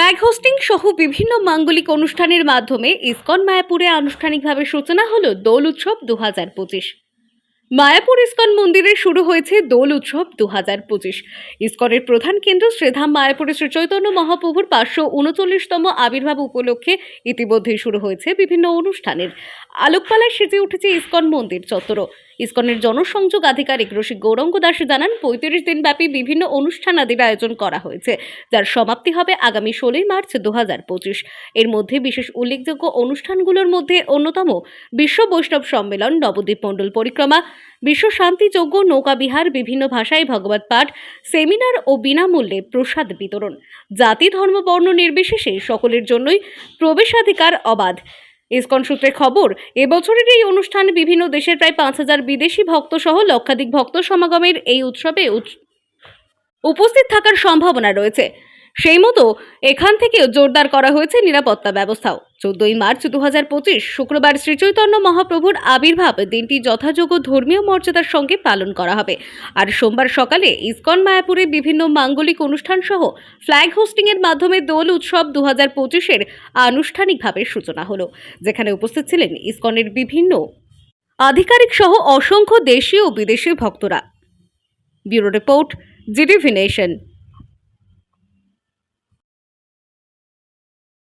Flag hosting সহ বিভিন্ন মাঙ্গলিক অনুষ্ঠানের মাধ্যমে ইসকন মায়াপুরে আনুষ্ঠানিকভাবে সূচনা হল দোল উৎসব দু হাজার পঁচিশ। মায়াপুর ইস্কন মন্দিরে শুরু হয়েছে দোল উৎসব দু হাজার পঁচিশ। ইস্কনের প্রধান কেন্দ্র শ্রীধাম মায়াপুরে শ্রী চৈতন্য মহাপ্রভুর পাঁচশো উনচল্লিশতম আবির্ভাব উপলক্ষে ইতিমধ্যেই শুরু হয়েছে বিভিন্ন অনুষ্ঠানের। আলোকপালায় সেজে উঠেছে ইস্কন মন্দির চত্বরও। ইস্কনের জনসংযোগ আধিকারিক রসিক গৌরঙ্গ দাস জানান, পঁয়ত্রিশ দিনব্যাপী বিভিন্ন অনুষ্ঠানাদির আয়োজন করা হয়েছে, যার সমাপ্তি হবে আগামী ষোলোই মার্চ দু হাজার পঁচিশ। এর মধ্যে বিশেষ উল্লেখযোগ্য অনুষ্ঠানগুলোর মধ্যে অন্যতম বিশ্ব বৈষ্ণব সম্মেলন, নবদ্বীপ মণ্ডল পরিক্রমা বিশ্ব শান্তি যজ্ঞ নৌকা বিহার বিভিন্ন ভাষায় ভগবত পাঠ, সেমিনার ও বিনামূল্যে প্রসাদ বিতরণ। জাতি, ধর্ম, বর্ণ নির্বিশেষে সকলের জন্যই প্রবেশাধিকার অবাধ। ইসকন সূত্রে খবর, এবছরের এই অনুষ্ঠান বিভিন্ন দেশের প্রায় পাঁচ হাজার বিদেশি ভক্ত সহ লক্ষাধিক ভক্ত সমাগমের এই উৎসবে উৎস- উপস্থিত থাকার সম্ভাবনা রয়েছে। সেই মতো এখান থেকেও জোরদার করা হয়েছে নিরাপত্তা ব্যবস্থাও। চোদ্দই মার্চ দু হাজার পঁচিশ শুক্রবার শ্রীচৈতন্য মহাপ্রভুর আবির্ভাব দিনটি যথাযোগ্য ধর্মীয় মর্যাদার সঙ্গে পালন করা হবে। আর সোমবার সকালে ইসকন মায়াপুরে বিভিন্ন মাঙ্গলিক অনুষ্ঠান সহ ফ্ল্যাগ হোস্টিংয়ের মাধ্যমে দোল উৎসব দু হাজার পঁচিশের আনুষ্ঠানিকভাবে সূচনা হলো, যেখানে উপস্থিত ছিলেন ইসকনের বিভিন্ন আধিকারিক সহ অসংখ্য দেশীয় ও বিদেশি ভক্তরা। Bureau report GDV nation.